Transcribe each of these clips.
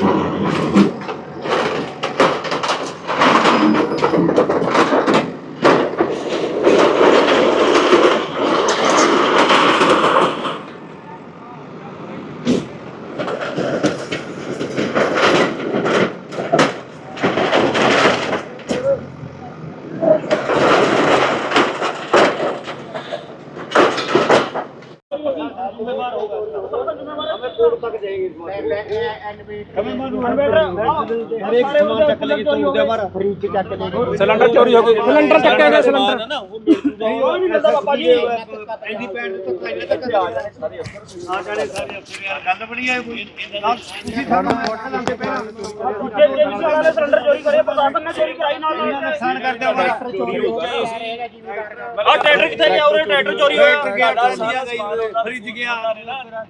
Brother. Cylinder ਚੋਰੀ ਹੋ ਗਈ ਸਿਲੰਡਰ ਚੱਕਿਆ ਗਿਆ ਸਿਲੰਡਰ ਉਹ ਨਹੀਂ ਮਿਲਦਾ ਪਾਪਾ ਜੀ। ਸਿਲੰਡਰ ਚੋਰੀ ਕਰੇ ਪ੍ਰਸ਼ਾਸਨ ਨੇ ਚੋਰੀ ਕਰਾਈ ਨਾਲ। ਨਾਲ ਨੁਕਸਾਨ ਕਰਦੇ ਆ ਟਰੈਕਟਰ ਕਿੱਥੇ ਗਿਆ? ਉਰੇ ਟਰੈਕਟਰ ਚੋਰੀ ਹੋਇਆ। ਖਰੀਦ ਗਿਆ।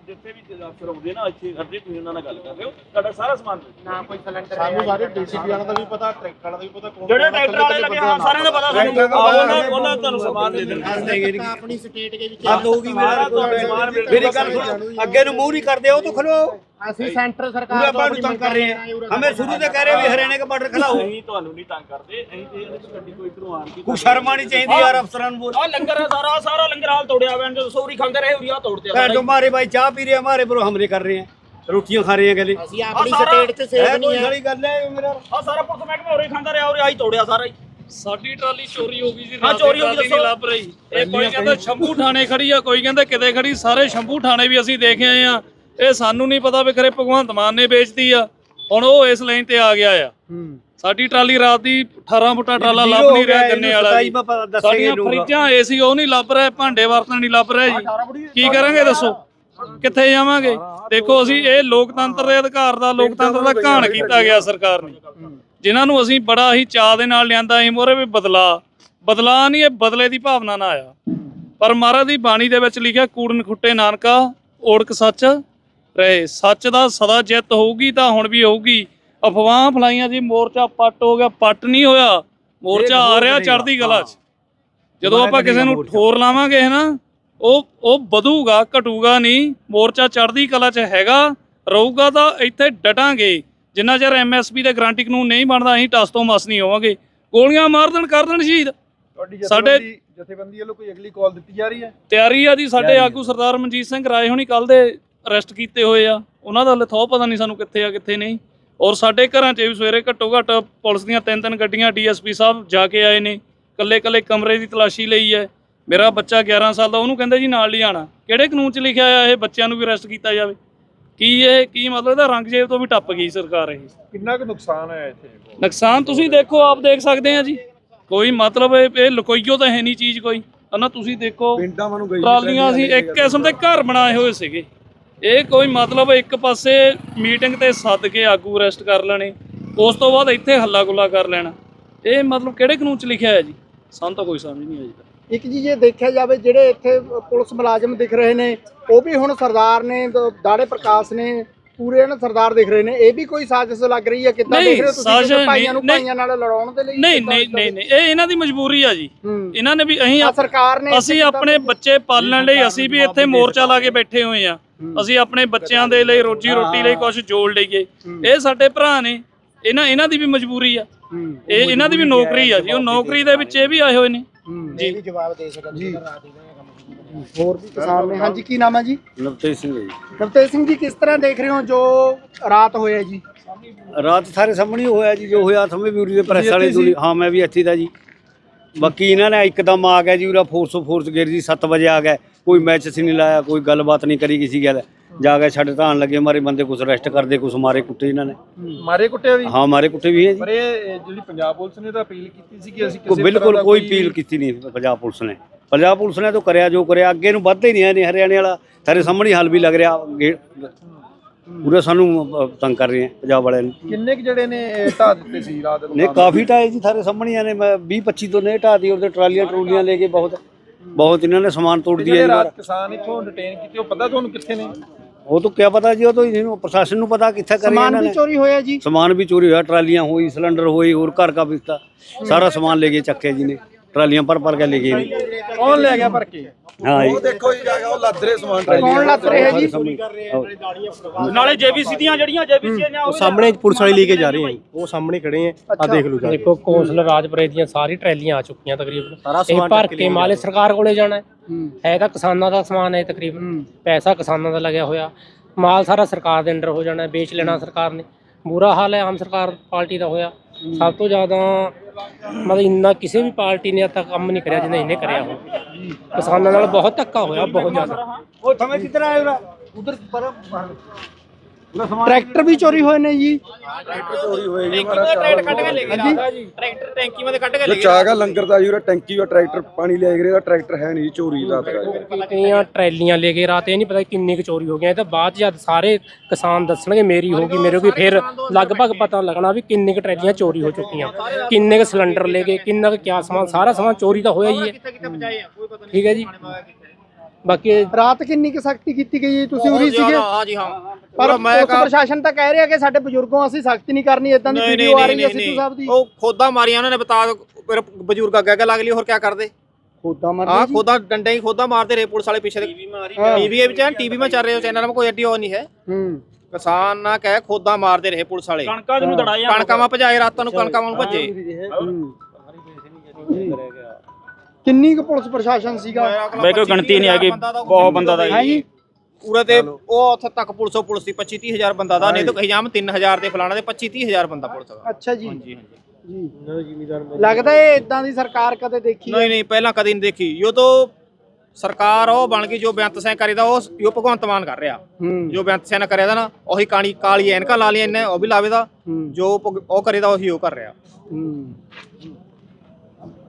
ਜਿੱਥੇ ਵੀ ਅਫਸਰ ਆਉਂਦੇ ਨਾ ਇੱਥੇ ਕਰਦੇ ਤੁਸੀਂ ਉਹਨਾਂ ਨਾਲ ਗੱਲ ਕਰ ਰਹੇ ਹੋ। ਤੁਹਾਡਾ ਸਾਰਾ ਸਮਾਨ ਸਾਨੂੰ ਸਾਰੇ ਡੀਸੀਪੀ ਵਾਲਾ ਦਾ ਵੀ ਪਤਾ ਟਰੈਕਟਰ ਵਾਲਾ ਦਾ ਵੀ ਪਤਾ ਕੌਣ ਜਿਹੜੇ ਟਰੈਕਟਰ ਵਾਲੇ ਲੱਗੇ ਹਾਂ ਸਾਰਿਆਂ ਦਾ ਪਤਾ ਸਾਨੂੰ। ਉਹਨਾਂ ਉਹਨਾਂ ਤੁਹਾਨੂੰ ਸਮਾਨ ਦੇ ਦੇਣਗੇ। ਆਪਣੀ ਸਟੇਟ ਦੇ ਵਿੱਚ ਹੱਦ ਹੋਊਗੀ ਮੇਰਾ ਸਮਾਨ ਮੇਰੀ ਗੱਲ ਸੁਣੋ ਅੱਗੇ ਨੂੰ ਮੂੰਹ ਨਹੀਂ ਕਰਦੇ ਉਹ ਤੋਂ ਖਲੋ ਅਸੀਂ ਸੈਂਟਰ ਸਰਕਾਰ ਤੋਂ ਆਪਾਂ ਤੰਗ ਕਰ ਰਹੇ ਹਾਂ ਹਮੇ ਸ਼ੁਰੂ ਤੇ ਕਹਿ ਰਹੇ ਵੀ ਹਰਿਆਣੇ ਦਾ ਬਾਰਡਰ ਖਲਾਓ ਨਹੀਂ ਤੁਹਾਨੂੰ ਨਹੀਂ ਤੰਗ ਕਰਦੇ। ਅਸੀਂ ਤੇ ਇਹਦੇ ਵਿੱਚ ਗੱਡੀ ਕੋਈ ਇਧਰੋਂ ਆਣ ਕੋਈ ਸ਼ਰਮ ਆਣੀ ਚਾਹੀਦੀ ਯਾਰ ਅਫਸਰਾਂ ਨੂੰ ਆ ਲੰਗਰ ਸਾਰਾ ਸਾਰਾ ਲੰਗਰ ਹਾਲ ਤੋੜਿਆ ਹੋਇਆ ਜੋ ਸੌਰੀ ਖਾਂਦੇ ਰਹੇ ਉਰੀਆ ਤੋੜਦੇ ਆ ਭੈਣ ਮਾਰੇ ਭਾਈ ਚਾਹ ਪੀ ਰਹੇ ਹਮਾਰੇ ਪਰ ਹਮਲੇ ਕਰ ਰਹੇ ਆ। ਰੋਟੀਆਂ ਖਾ ਰਹੇ ਆ ਗਲੇ। ਅਸੀਂ ਆਪਣੀ ਸਟੇਟ ਤੇ ਸੇਵ ਨਹੀਂ ਹੈ ਕੋਈ ਗੱਲ ਹੈ ਮੇਰਾ। ਆ ਸਾਰਾ ਪੁਲਿਸ ਮਹਿਕਮਾ ਹੋਰੇ ਖਾਂਦਾ ਰਿਹਾ ਹੋਰੇ ਆਈ ਤੋੜਿਆ ਸਾਰਾ ਹੀ। ਸਾਡੀ ਟਰਾਲੀ ਚੋਰੀ ਹੋ ਗਈ ਸੀ ਹਾਂ ਚੋਰੀ ਹੋ ਗਈ ਦੱਸੋ। ਲੱਭ ਰਹੀ। ਇਹ ਕੋਈ ਕਹਿੰਦਾ ਸ਼ੰਭੂ ਥਾਣੇ ਖੜੀ ਆ ਕੋਈ ਕਹਿੰਦਾ ਕਿਤੇ ਖੜੀ ਸਾਰੇ ਸ਼ੰਭੂ ਥਾਣੇ ਵੀ ਅਸੀਂ ਦੇਖ ਆਏ ਆ। ਇਹ ਸਾਨੂੰ ਨਹੀਂ ਪਤਾ ਵੀ ਖਰੇ ਭਗਵੰਤ ਮਾਨ ਨੇ ਵੇਚਤੀ ਆ। ਹੁਣ ਉਹ ਇਸ ਲਾਈਨ ਤੇ ਆ ਗਿਆ ਆ। ਸਾਡੀ ਟਰਾਲੀ ਰਾਤ ਦੀ 18 ਫੁੱਟਾ ਟਰਾਲਾ ਲੱਭ ਨਹੀਂ ਰਿਹਾ ਗੰਨੇ ਵਾਲਾ ਜੀ। ਸਾਡੀਆਂ ਫਰਿੱਜਾਂ ਏਸੀ ਉਹ ਨਹੀਂ ਲੱਭ ਰਿਹਾ ਭਾਂਡੇ ਬਰਤਨ ਨਹੀਂ ਲੱਭ ਰਿਹਾ ਜੀ। ਕੀ ਕਰਾਂਗੇ ਦੱਸੋ? ਕਿੱਥੇ ਜਾਵਾਂਗੇ? ਦੇਖੋ ਅਸੀਂ ਇਹ ਲੋਕਤੰਤਰ ਦੇ ਅਧਿਕਾਰ ਦਾ ਲੋਕਤੰਤਰ ਦਾ ਘਾਣ ਕੀਤਾ ਗਿਆ ਸਰਕਾਰ ਨੇ। ਜਿਨ੍ਹਾਂ ਨੂੰ ਅਸੀਂ ਬੜਾ ਹੀ ਚਾਅ ਦੇ ਨਾਲ ਲਿਆਂਦਾ ਸੀ ਮੋਰੇ ਵੀ ਬਦਲਾ। ਬਦਲਾ ਨਹੀਂ ਇਹ ਬਦਲੇ ਦੀ ਭਾਵਨਾ ਨਾਲ ਆਇਆ। ਪਰ ਮਹਾਰਾਜ ਦੀ ਬਾਣੀ ਦੇ ਵਿੱਚ ਲਿਖਿਆ ਕੂੜਨ ਖੁੱਟੇ ਨਾਨਕਾ ਓੜਕ ਸੱਚ। ਰਹੇ। ਸੱਚ ਦਾ ਸਦਾ ਜਿੱਤ ਹੋਊਗੀ ਤਾਂ ਹੁਣ ਵੀ ਹੋਊਗੀ। ਅਫਵਾਹ ਫਲਾਈਆਂ ਜੀ ਮੋਰਚਾ ਪੱਟ ਹੋ ਗਿਆ ਪੱਟ ਨਹੀਂ ਹੋਇਆ। ਮੋਰਚਾ ਆ ਰਿਹਾ ਚੜ੍ਹਦੀ ਕਲਾ 'ਚ। ਜਦੋਂ ਆਪਾਂ ਕਿਸੇ ਨੂੰ ਠੋਰ ਲਾਵਾਂਗੇ ਨਾ ਉਹ ਉਹ ਵਧੂਗਾ ਘਟੂਗਾ ਨਹੀਂ। ਮੋਰਚਾ ਚੜ੍ਹਦੀ ਕਲਾ 'ਚ ਹੈਗਾ ਰਹੂਗਾ ਤਾਂ ਇੱਥੇ ਡਟਾਂਗੇ। ਜਿੰਨਾ ਚਿਰ ਐਮਐਸਪੀ ਦੇ ਗਾਰੰਟੀ ਕਾਨੂੰਨ ਨਹੀਂ ਬਣਦਾ ਅਸੀਂ ਟਸ ਤੋਂ ਮਸ ਨਹੀਂ ਹੋਵਾਂਗੇ। ਗੋਲੀਆਂ ਮਾਰ ਦੇਣ ਕਰ ਦੇਣ ਸ਼ਹੀਦ। ਸਾਡੇ ਜਥੇਬੰਦੀ ਵੱਲੋਂ ਕੋਈ ਅਗਲੀ ਕਾਲ ਦਿੱਤੀ ਜਾ ਰਹੀ ਹੈ? ਤਿਆਰੀ ਆ ਜੀ ਸਾਡੇ ਆਗੂ ਸਰਦਾਰ ਮਨਜੀਤ ਸਿੰਘ ਰਾਏ ਹੋਣੀ ਕੱਲ ਦੇ ਅਰੈਸਟ ਕੀਤੇ ਹੋਏ ਆ। ਉਹਨਾਂ ਦਾ ਹਲੇ ਥੋ ਪਤਾ ਨਹੀਂ ਸਾਨੂੰ ਕਿੱਥੇ ਆ ਕਿੱਥੇ ਨਹੀਂ। ਔਰ ਸਾਡੇ ਘਰਾਂ 'ਚ ਵੀ ਸਵੇਰੇ ਘੱਟੋ ਘੱਟ ਪੁਲਿਸ ਦੀਆਂ ਤਿੰਨ ਤਿੰਨ ਗੱਡੀਆਂ ਡੀਐਸਪੀ ਸਾਹਿਬ ਜਾ ਕੇ ਆਏ ਨੇ। ਕੱਲੇ ਕੱਲੇ ਕਮਰੇ ਦੀ ਤਲਾਸ਼ੀ ਲਈ ਹੈ। ਮੇਰਾ ਬੱਚਾ 11 ਸਾਲ ਦਾ ਉਹਨੂੰ ਕਹਿੰਦੇ ਜੀ ਨਾਲ ਲਿਆਣਾ ਜਾਣਾ ਕਿਹੜੇ ਕਾਨੂੰਨ 'ਚ ਲਿਖਿਆ ਆ ਇਹ ਬੱਚਿਆਂ ਨੂੰ ਵੀ ਅਰੈਸਟ ਕੀਤਾ ਜਾਵੇ? ਕੀ ਇਹ ਕੀ ਮਤਲਬ ਇਹਦਾ ਰੰਗ ਜੇਬ ਤੋਂ ਵੀ ਟੱਪ ਗਈ ਸਰਕਾਰ ਇਹ? ਕਿੰਨਾ ਕੁ ਨੁਕਸਾਨ ਹੋਇਆ ਇੱਥੇ? ਨੁਕਸਾਨ ਤੁਸੀਂ ਦੇਖੋ ਆਪ ਦੇਖ ਸਕਦੇ ਆ ਜੀ। ਕੋਈ ਮਤਲਬ ਇਹ ਲੁਕੋਈਓ ਤਾਂ ਹੈ ਨਹੀਂ ਚੀਜ਼ ਕੋਈ। ਹਨਾ ਤੁਸੀਂ ਦੇਖੋ ਪਿੰਡਾਂ ਨੂੰ ਗਈ ਟਰਾਲੀਆਂ ਸੀ ਇੱਕ ਕਿਸਮ ਦੇ ਘਰ ਬਣਾਏ ਹੋਏ ਸੀਗੇ। ਇਹ ਕੋਈ ਮਤਲਬ ਇੱਕ ਪਾਸੇ ਮੀਟਿੰਗ ਤੇ ਸੱਦ ਕੇ ਆਗੂ ਅਰੈਸਟ ਕਰ ਲੈਣੇ ਉਸ ਤੋਂ ਬਾਅਦ ਇੱਥੇ ਹੱਲਾ ਗੁੱਲਾ ਕਰ ਲੈਣਾ। ਇਹ ਮਤਲਬ ਕਿਹੜੇ ਕਾਨੂੰਨ ਚ ਲਿਖਿਆ ਹੈ ਜੀ? ਸਾਨੂੰ ਤਾਂ ਕੋਈ ਸਮਝ ਨਹੀਂ ਆਈ ਇੱਕ ਜੀ ਜੇ ਦੇਖਿਆ ਜਾਵੇ ਜਿਹੜੇ ਇੱਥੇ ਪੁਲਿਸ ਮੁਲਾਜ਼ਮ ਦਿਖ ਰਹੇ ਨੇ ਉਹ ਵੀ ਹੁਣ ਸਰਦਾਰ ਨੇ ਦਾੜੇ ਪ੍ਰਕਾਸ਼ ਨੇ ਪੂਰੇ ਨਾ ਸਰਦਾਰ ਦਿਖ ਰਹੇ ਨੇ। ਇਹ ਵੀ ਕੋਈ ਸਾਜ਼ਿਸ਼ ਲੱਗ ਰਹੀ ਹੈ ਕਿੱਦਾਂ ਨਹੀਂ, ਦੇਖ ਰਹੇ ਤੁਸੀਂ? ਭਾਈਆਂ ਨੂੰ ਨਹੀਂ, ਭਾਈਆਂ ਨਾਲ ਲੜਾਉਣ ਦੇ ਲਈ ਨਹੀਂ ਨਹੀਂ ਨਹੀਂ ਨਹੀਂ। ਇਹ ਇਹਨਾਂ ਦੀ ਮਜਬੂਰੀ ਆ ਜੀ। ਇਹਨਾਂ ਨੇ ਵੀ ਅਸੀਂ ਸਰਕਾਰ ਨੇ ਅਸੀਂ ਆਪਣੇ ਬੱਚੇ ਪਾਲਣ ਲਈ ਅਸੀਂ ਵੀ ਇੱਥੇ ਮੋਰਚਾ ਲਾ ਕੇ ਬੈਠੇ ਹੋਏ ਆ ਅਸੀਂ ਆਪਣੇ ਬੱਚਿਆਂ ਦੇ ਲਈ ਰੋਜੀ ਰੋਟੀ ਲਈ ਕੁਝ ਜੋੜ ਲਈਏ। ਇਹ ਸਾਡੇ ਭਰਾ ਨੇ। ਇਹਨਾਂ ਇਹਨਾਂ ਦੀ ਵੀ ਮਜਬੂਰੀ ਆ। ਇਹ ਇਹਨਾਂ ਦੀ ਵੀ ਨੌਕਰੀ ਆ ਜੀ। ਉਹ ਨੌਕਰੀ ਦੇ ਵਿੱਚ ਇਹ ਵੀ ਆਏ ਹੋਏ ਨੇ। ਜੀ। ਜਵਾਬ ਦੇ ਸਕਦੇ ਹੋਰ ਵੀ ਕਿਸਾਨ ਨੇ। ਹਾਂਜੀ ਕੀ ਨਾਮ ਹੈ ਜੀ? ਨਵਤੇਜ ਸਿੰਘ ਜੀ। ਨਵਤੇਜ ਸਿੰਘ ਜੀ ਕਿਸ ਤਰ੍ਹਾਂ ਦੇਖ ਰਹੇ ਹੋ ਜੋ ਰਾਤ ਹੋਇਆ ਜੀ? ਰਾਤ ਸਾਰੇ ਸਾਹਮਣੇ ਹੋਇਆ ਜੀ। ਜੋ ਹੋਇਆ ਸਮੇਂ ਵੀ ਉਰੀ ਦੇ ਪ੍ਰੈਸ ਵਾਲੇ ਦੂਲੀ ਹਾਂ ਮੈਂ ਵੀ ਇੱਥੇ ਦਾ ਜੀ। ਬਾਕੀ ਇਹਨਾਂ ਨੇ ਇੱਕਦਮ ਆ ਗਿਆ ਜੀ ਉਰਾ ਫੋਰਸ ਫੋਰਸ ਗਿਰ ਜੀ 7 ਵਜੇ ਆ ਗਏ ਕੋਈ ਮੈਚ ਸੀ ਨਹੀਂ ਲਾਇਆ ਕੋਈ ਗੱਲਬਾਤ ਨਹੀਂ ਕਰੀ ਕਿਸੇ ਗੱਲ। ਜਾ ਕੇ ਛੱਡ ਧਾਣ ਲੱਗੇ ਮਾਰੇ ਬੰਦੇ ਕੁਛ ਅਰੈਸਟ ਕਰਦੇ ਕੁਛ ਮਾਰੇ ਕੁੱਟੇ ਇਹਨਾਂ ਨੇ। ਮਾਰੇ ਕੁੱਟਿਆ ਵੀ? ਹਾਂ ਮਾਰੇ ਕੁੱਟੇ ਵੀ ਹੈ ਜੀ। ਪਰ ਇਹ ਜਿਹੜੀ ਪੰਜਾਬ ਪੁਲਿਸ ਨੇ ਤਾਂ ਅਪੀਲ ਕੀਤੀ ਸੀ ਕਿ ਅਸੀਂ ਕੋਈ ਬਿਲਕੁਲ ਕੋਈ ਅਪੀਲ ਕੀਤੀ ਨਹੀਂ ਪੰਜਾਬ ਪੁਲਿਸ ਨੇ। ਪੰਜਾਬ ਪੁਲਿਸ ਨੇ ਤਾਂ ਕਰਿਆ ਜੋ ਕਰਿਆ ਅੱਗੇ ਨੂੰ ਵੱਧਦੇ ਨਹੀਂ ਹੈ ਹਰਿਆਣੇ ਵਾਲਾ। ਸਾਰੇ ਸਾਹਮਣੇ ਹੱਲ ਵੀ ਲੱਗ ਰਿਹਾ ਪੂਰਾ ਸਾਨੂੰ ਅ, ਤੰਗ ਕਰ ਰਹੇ ਹੈ ਪੰਜਾਬ ਵਾਲਿਆਂ ਨੂੰ। ਕਿੰਨੇ ਕੁ ਜਿਹੜੇ ਨੇ ਇਹ ਢਾਹ ਦਿੱਤੇ ਸੀ ਰਾਤ ਨੂੰ ਨੇ ਕਾਫੀ ਟਾਏ ਜੀ ਸਾਰੇ ਸਾਹਮਣੇ ਆ ਨੇ ਮੈਂ 20 25 ਤੋਂ ਨੇ ਢਾਤੀ ਉਹਦੇ ਟਰਾਲੀਆਂ ਟਰੂਲੀਆਂ ਲੈ ਕੇ ਬਹੁਤ ਬਹੁਤ ਇਹਨਾਂ ਨੇ ਸਮਾਨ ਤੋੜ ਦਿਆ ਜਿਹੜੇ ਜੀ ਰਾਤ ਕਿਸਾਨ ਇੱਥੋਂ ਡਿਟੇਨ ਕੀਤੇ ਉਹ ਪਤਾ ਤੁਹਾਨੂੰ ਕਿੱਥੇ ਨੇ? ਉਹ ਤੋਂ ਕਿਆ ਪਤਾ ਜੀ ਉਹ ਤੋਂ ਇਹਨੂੰ ਪ੍ਰਸ਼ਾਸਨ ਨੂੰ ਪਤਾ ਕਿੱਥੇ ਕਰੀ ਸਮਾਨ ਇਹਨਾਂ ਵੀ ਨੇ। ਚੋਰੀ ਹੋਇਆ ਜੀ। ਸਮਾਨ ਵੀ ਚੋਰੀ ਹੋਇਆ ਟਰਾਲੀਆਂ ਹੋਈ ਸਿਲੰਡਰ ਹੋਈ ਹੋਰ ਘਰ ਕਾ ਬਿਸਤਾ ਸਾਰਾ ਸਮਾਨ ਲੈ ਕੇ ਚੱਕੇ ਜੀ ਨੇ ਟਰਾਲੀਆਂ ਭਰ ਭਰ ਕੇ ਲੈ ਗਏ ਕੌਣ ਲੈ ਗਿਆ ਭਰ ਕੇ? ਹਾਂ ਜੀ। ਦੇਖੋ ਜੀ ਜਾਗਾ ਉਹ ਲੱਦ ਰਹੇ ਸਮਾਨ ਕੌਣ ਲੱਤ ਰਿਹਾ ਜੀ। ਨਾਲੇ ਜੇਬੀਸੀ ਦੀਆਂ ਜਿਹੜੀਆਂ ਜੇਬੀਸੀ ਉਹ ਸਾਹਮਣੇ ਪੁਲਿਸ ਵਾਲੇ ਲੈ ਕੇ ਜਾ ਰਹੇ ਆ। ਜੀ। ਉਹ ਸਾਹਮਣੇ ਖੜੇ ਆ। ਆ ਦੇਖ ਲਓ ਜਾ ਕੇ। ਦੇਖੋ ਕੌਂਸਲ ਰਾਜਪੁਰੇ ਦੀਆਂ ਸਾਰੀ ਟਰੈਲੀਆਂ ਆ ਚੁੱਕੀਆਂ ਤਕਰੀਬਨ। ਸਾਰਾ ਇਹ ਭਰ ਕੇ ਕੇ ਮਾਲੇ ਸਰਕਾਰ ਕੋਲੇ ਜਾਣਾ ਹੈ। ਤਾਂ ਕਿਸਾਨਾਂ ਦਾ ਸਮਾਨ ਹੈ ਤਕਰੀਬਨ। ਪੈਸਾ ਕਿਸਾਨਾਂ ਦਾ ਲੱਗਿਆ ਹੋਇਆ। ਮਾਲ ਸਾਰਾ ਸਰਕਾਰ ਦੇ ਅੰਡਰ ਹੋ ਜਾਣਾ ਹੈ, ਵੇਚ ਲੈਣਾ ਸਰਕਾਰ ਨੇ। ਬੁਰਾ ਹਾਲ ਹੈ ਆਮ ਸਰਕਾਰ ਪਾਰਟੀ ਦਾ ਹੋਇਆ। ਸਭ ਤੋਂ ਜ਼ਿਆਦਾ ਮਤਲਬ ਇੰਨਾ ਕਿਸੇ ਵੀ ਪਾਰਟੀ ਨੇ ਅੱਜ ਤੱਕ ਕੰਮ ਨਹੀਂ ਕਰਿਆ ਜਿੰਨਾ ਇਹਨੇ ਕਰਿਆ ਹੋ ਕਿਸਾਨਾਂ ਨਾਲ ਬਹੁਤ ਧੱਕਾ ਹੋਇਆ ਬਹੁਤ ਜ਼ਿਆਦਾ। ਉਹ ਥਮੇ ਕਿੱਧਰ ਆਏ ਉਧਰ ਪਰ। ਟਰੈਕਟਰ ਵੀ ਚੋਰੀ ਹੋਏ ਨੇ ਜੀ। ਟਰੈਕਟਰ ਟੈਂਕੀ ਮੇ ਕੱਢ ਕੇ ਜੋ ਚਾਗਾ ਲੰਗਰ ਦਾ ਜੂਰਾ ਟੈਂਕੀ ਦਾ ਟਰੈਕਟਰ ਪਾਣੀ ਲੈ ਗਏ ਦਾ ਟਰੈਕਟਰ ਹੈ ਨਹੀਂ ਚੋਰੀ ਦਾ ਕਿੰਨੀਆਂ ਟਰੈਲੀਆਂ ਲੈ ਕੇ ਰਾਤ ਇਹ ਨਹੀਂ ਪਤਾ ਕਿੰਨੀ ਕੁ ਚੋਰੀ ਹੋ ਗਈਆਂ ਇਹ ਤਾਂ ਬਾਅਦ 'ਚ ਜਦ ਸਾਰੇ ਕਿਸਾਨ ਦੱਸਣਗੇ ਮੇਰੀ ਹੋ ਗਈ ਮੇਰੇ ਹੋ ਗਈ ਫਿਰ ਲਗਭਗ ਪਤਾ ਲੱਗਣਾ ਵੀ ਕਿੰਨੀ ਕੁ ਟਰੈਲੀਆਂ ਚੋਰੀ ਹੋ ਚੁੱਕੀਆਂ ਕਿੰਨੇ ਕੁ ਸਿਲੰਡਰ ਲੈ ਗਏ ਕਿੰਨਾ ਕੁ ਕਿਆ ਸਮਾਨ ਸਾਰਾ ਸਮਾਨ ਚੋਰੀ ਤਾਂ ਹੋਇਆ ਹੀ ਹੈ। ਠੀਕ ਹੈ ਜੀ। ਬਾਕੀ ਰਾਤ ਕਿੰਨੀ ਕੁ ਸਖਤੀ ਕੀਤੀ ਗਈ ਤੁਸੀਂ ਉਰੀ ਸੀਗੇ? ਹਾਂ ਜੀ ਹਾਂ। ਪਰ ਮੈਂ ਉਸ ਪ੍ਰਸ਼ਾਸਨ ਤਾਂ ਕਹਿ ਰਿਹਾ ਕਿ ਸਾਡੇ ਬਜ਼ੁਰਗੋਂ ਅਸੀਂ ਸਖਤੀ ਨਹੀਂ ਕਰਨੀ ਇਦਾਂ ਦੀ ਵੀਡੀਓ ਆ ਰਹੀ ਹੈ ਨਹੀਂ ਸਿੱਧੂ ਦੀ। ਉਹ ਖੋਦਾ ਮਾਰੀਆਂ ਉਹਨਾਂ ਨੇ ਬਤਾ ਮੇਰੇ ਬਜ਼ੁਰਗ ਅੱਗੇ ਅੱਗੇ ਲੱਗ ਲਈ ਹੋਰ ਕੀ ਕਰਦੇ? ਖੋਦਾ ਆ ਖੋਦਾ ਡੰਡੇ ਹੀ ਖੋਦਾ ਮਾਰਦੇ ਰਹੇ ਪੁਲਿਸ ਵਾਲੇ ਪਿੱਛੇ। ਟੀਵੀ ਟੀਵੀ ਵਿੱਚ ਟੀਵੀ ਮੈਂ ਚੱਲ ਰਹੇ ਹੋ ਚੈਨਲ ਮੈਂ ਕੋਈ ਐਡੀ ਨਹੀਂ ਹੈ। ਹੂੰ। ਕਿਸਾਨ ਨਾ ਕਹਿ ਖੋਦਾ ਮਾਰਦੇ ਰਹੇ ਪੁਲਿਸ ਵਾਲੇ। ਕਣਕਾਂ ਜਿਹਨੂੰ ਦੜਾਇਆ ਕਣਕਾਂ ਮਾ ਭਜਾਏ ਰਾਤਾਂ ਨੂੰ ਕਣਕਾਂ ਨੂੰ ਭੱਜੇ। ਹੂੰ। ਕਿੰਨੀ ਕੁ ਪੁਲਿਸ ਪ੍ਰਸ਼ਾਸਨ ਸੀਗਾ? ਬਈ ਕੋਈ ਗਿਣਤੀ ਨਹੀਂ ਹੈਗੀ। ਬਹੁਤ ਬੰਦਾ ਦਾ ਹੈ ਜੀ? ਪੂਰੇ ਤੇ ਉਹ ਉੱਥੇ ਤੱਕ ਪੁਲਿਸੋ ਪੁਲਿਸ ਦੀ 25 30 ਹਜ਼ਾਰ ਬੰਦਾ ਦਾ ਨਹੀਂ ਤਾਂ ਕਹੀ ਜਾਮ 3000 ਤੇ ਫਲਾਣਾ ਤੇ 25 30 ਹਜ਼ਾਰ ਬੰਦਾ ਪੁਲਿਸ ਦਾ ਅੱਛਾ ਜੀ। ਹਾਂਜੀ ਹਾਂਜੀ। ਜੀ। ਲੱਗਦਾ ਇਹ ਇਦਾਂ ਦੀ ਸਰਕਾਰ ਕਦੇ ਦੇਖੀ ਨਹੀਂ ਨਹੀਂ ਪਹਿਲਾਂ ਕਦੀ ਨਹੀਂ ਦੇਖੀ। ਯੋ ਤਾਂ ਸਰਕਾਰ ਉਹ ਬਣ ਗਈ ਜੋ ਬੇਅੰਤ ਸਿੰਘ ਕਰੀਦਾ ਉਹ ਯੋ ਭਗਵੰਤ ਮਾਨ ਕਰ ਰਿਹਾ। ਜੋ ਬੇਅੰਤ ਸਿੰਘ ਨੇ ਕਰਿਆ ਦਾ ਨਾ ਉਹੀ ਕਾਲੀ ਕਾਲੀ ਐਨਕਾਂ ਲਾ ਲਈ ਇਹਨੇ ਉਹ ਵੀ ਲਾਵੇ ਦਾ। ਹੂੰ। ਜੋ ਉਹ ਕਰੀਦਾ ਉਹੀ ਉਹ ਕਰ ਰਿਹਾ। ਹੂੰ।